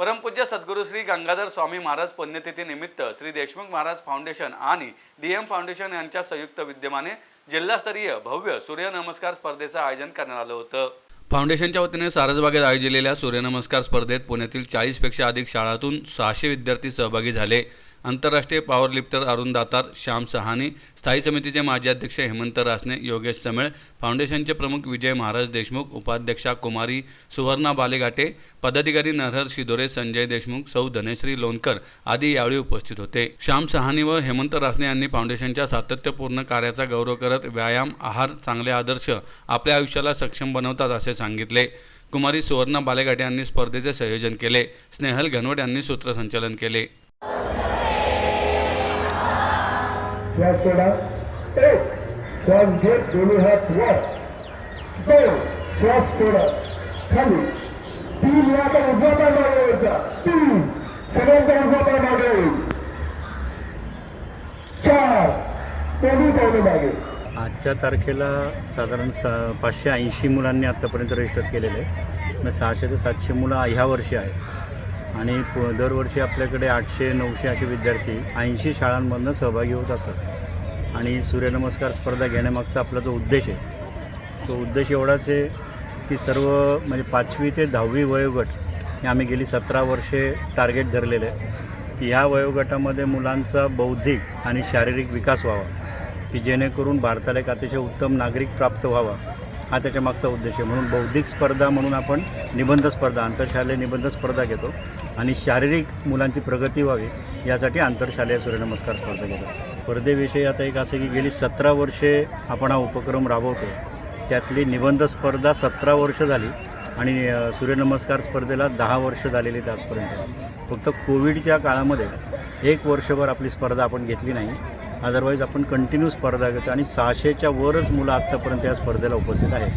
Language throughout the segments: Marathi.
परमपूज्य सद्गुरू श्री गंगाधर स्वामी महाराज पुण्यतिथीनिमित्त श्री देशमुख महाराज फाउंडेशन आणि डी एम फाउंडेशन यांच्या संयुक्त विद्यमाने जिल्हास्तरीय भव्य सूर्यनमस्कार स्पर्धेचं आयोजन करण्यात आलं होतं. फाउंडेशनच्या वतीने सारसबागेत आयोजिलेल्या सूर्यनमस्कार स्पर्धेत पुण्यातील चाळीसपेक्षा अधिक शाळांतून सहाशे विद्यार्थी सहभागी झाले. आंतरराष्ट्रीय पॉवर लिफ्टर अरुण दातार श्याम सहानी स्थायी समितीचे माजी अध्यक्ष हेमंत रासने योगेश समेळ फाउंडेशनचे प्रमुख विजय महाराज देशमुख उपाध्यक्षा कुमारी सुवर्णा बालेघाटे पदाधिकारी नरहर शिदोरे संजय देशमुख सौ धनेश्री लोणकर आदी यावेळी उपस्थित होते. श्याम सहानी व हेमंत रासने यांनी फाउंडेशनच्या सातत्यपूर्ण कार्याचा गौरव करत व्यायाम आहार चांगले आदर्श आपल्या आयुष्याला सक्षम बनवतात असे सांगितले. कुमारी सुवर्णा बालेघाटे यांनी स्पर्धेचे संयोजन केले. स्नेहल घनवट यांनी सूत्रसंचालन केले. श्वास सोडा. एक श्वास घेत दोन्ही हात वर. दोन श्वास सोडा. खाली. तीन वेळा आपण उजवा पाय मागे यायचा तीन सगळ्यांचा उजवा पाय मागे चार. दोन्ही पावले मागे. आजच्या तारखेला साधारण सा पाचशे ऐंशी मुलांनी आत्तापर्यंत रजिस्टर केलेले. आहे मग सहाशे ते सातशे मुलं ह्या वर्षी आहेत. आणि प दरवर्षी आपल्याकडे आठशे नऊशे असे विद्यार्थी ऐंशी शाळांमधनं सहभागी होत असतात. आणि सूर्यनमस्कार स्पर्धा घेण्यामागचा आपला जो उद्देश आहे तो उद्देश एवढाच आहे की सर्व म्हणजे पाचवी ते दहावी वयोगट हे आम्ही गेली सतरा वर्षे टार्गेट धरलेले आहे की ह्या वयोगटामध्ये मुलांचा बौद्धिक आणि शारीरिक विकास व्हावा की जेणेकरून भारताला एक अतिशय उत्तम नागरिक प्राप्त व्हावा. हा त्याच्या मागचा उद्देश आहे. म्हणून बौद्धिक स्पर्धा म्हणून आपण निबंध स्पर्धा आंतरशालेय निबंध स्पर्धा घेतो आणि शारीरिक मुलांची प्रगती व्हावी यासाठी आंतरशालेय सूर्यनमस्कार स्पर्धा घेतो. स्पर्धेविषयी आता एक असं की गेली सतरा वर्षे आपण हा उपक्रम राबवतो. त्यातली निबंध स्पर्धा सतरा वर्ष झाली आणि सूर्यनमस्कार स्पर्धेला दहा वर्ष झालेली आजपर्यंत फक्त कोविडच्या काळामध्ये एक वर्षभर आपली स्पर्धा आपण घेतली नाही. अदरवाईज आपण कंटिन्यू स्पर्धा घेतो. आणि सहाशेच्या वरच मुलं आत्तापर्यंत या स्पर्धेला उपस्थित आहेत.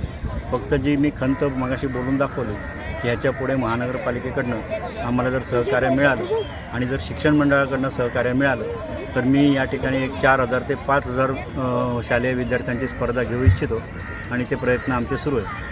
फक्त जी मी खंत मगाशी बोलून दाखवली की ह्याच्या पुढे महानगरपालिकेकडनं आम्हाला जर सहकार्य मिळालं आणि जर शिक्षण मंडळाकडनं सहकार्य मिळालं तर मी या ठिकाणी एक चार हजार ते पाच हजार शालेय विद्यार्थ्यांची स्पर्धा घेऊ इच्छितो आणि ते प्रयत्न आमचे सुरू आहेत.